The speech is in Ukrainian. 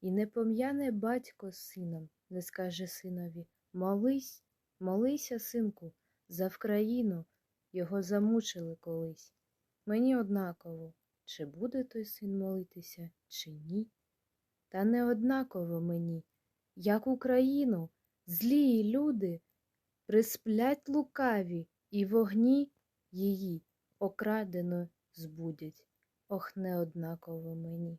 І не пом'яне батько з сином, не скаже синові Молись, молися, синку, за Вкраїну його замучили колись. Мені однаково, чи буде той син молитися, чи ні. Та не однаково мені, як Україну, злії люди присплять лукаві і вогні її окрадено збудять. Ох, не однаково мені.